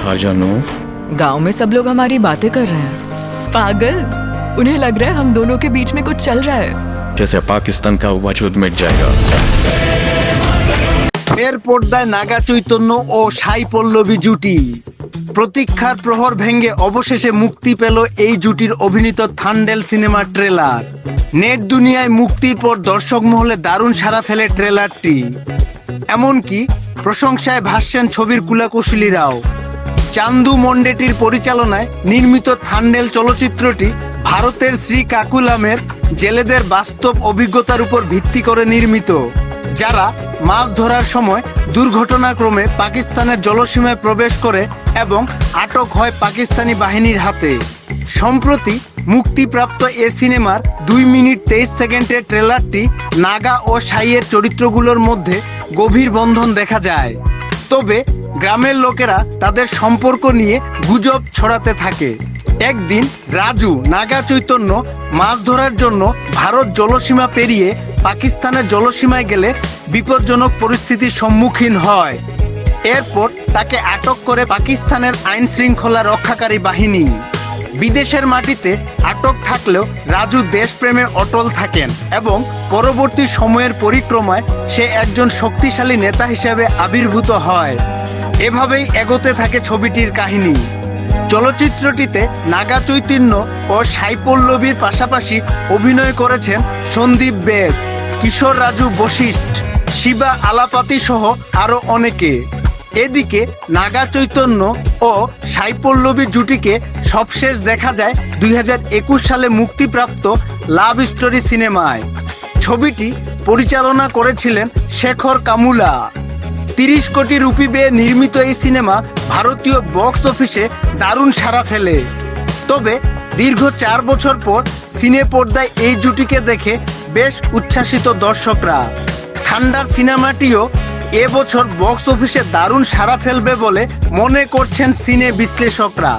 देखा जानू गांव में सब लोग हमारी बातें कर रहे हैं पागल उन्हें लग रहा है हम दोनों के बीच में कुछ चल रहा है जैसे पाकिस्तान का वजूद मिट जाएगा এর পর্দায় নাগা চৈতন্য ও সাই পল্লবী জুটি প্রতীক্ষার প্রহর ভেঙে অবশেষে মুক্তি পেল এই জুটির অভিনীত থান্ডেল সিনেমার ট্রেলার নেট দুনিয়ায় মুক্তির পর দর্শক মহলে দারুণ সাড়া ফেলে ট্রেলারটি এমনকি প্রশংসায় ভাসছেন ছবির কুলাকুশলীরাও চান্দু মন্ডেটির পরিচালনায় নির্মিত থান্ডেল চলচ্চিত্রটি ভারতের শ্রী কাকুলামের জেলেদের বাস্তব অভিজ্ঞতার উপর ভিত্তি করে নির্মিত, যারা মাছ ধরার সময় দুর্ঘটনাক্রমে পাকিস্তানের জলসীমায় প্রবেশ করে এবং আটক হয় পাকিস্তানি বাহিনীর হাতে। সম্প্রতি মুক্তিপ্রাপ্ত এ সিনেমার দুই মিনিট তেইশ সেকেন্ডের ট্রেলারটি নাগা ও সাইয়ের চরিত্রগুলোর মধ্যে গভীর বন্ধন দেখা যায়। তবে গ্রামের লোকেরা তাদের সম্পর্ক নিয়ে গুজব ছড়াতে থাকে। একদিন রাজু, নাগা চৈতন্য মাছ ধরার জন্য ভারত জলসীমা পেরিয়ে পাকিস্তানের জলসীমায় গেলে বিপজ্জনক পরিস্থিতির সম্মুখীন হয়। এরপর তাকে আটক করে পাকিস্তানের আইন শৃঙ্খলা রক্ষাকারী বাহিনী। বিদেশের মাটিতে আটক থাকলেও রাজু দেশপ্রেমে অটল থাকেন এবং পরবর্তী সময়ের পরিক্রমায় সে একজন শক্তিশালী নেতা হিসেবে আবির্ভূত হয়। এভাবেই এগোতে থাকে ছবিটির কাহিনী। চলচ্চিত্রটিতে নাগা চৈতন্য ও সাই পল্লবীর পাশাপাশি অভিনয় করেছেন সন্দীপ বেদ, কিশোর রাজু বশিষ্ঠ, শিবা আলাপাতি সহ আরও অনেকে। এদিকে নাগা চৈতন্য ও সাই পল্লবী জুটিকে সবশেষ দেখা যায় দুই সালে মুক্তিপ্রাপ্ত লাভ স্টোরি সিনেমায়। ছবিটি পরিচালনা করেছিলেন শেখর কামুলা। তিরিশ কোটি রুপি ব্যয়ে নির্মিত এই সিনেমা ভারতীয় বক্স অফিসে দারুণ সাড়া ফেলে। তবে দীর্ঘ চার বছর পর সিনে পর্দায় এই জুটিকে দেখে বেশ উচ্ছ্বাসিত দর্শকরা। ঠান্ডার সিনেমাটিও এবছর বক্স অফিসে দারুণ সাড়া ফেলবে বলে মনে করছেন সিনে বিশ্লেষকরা।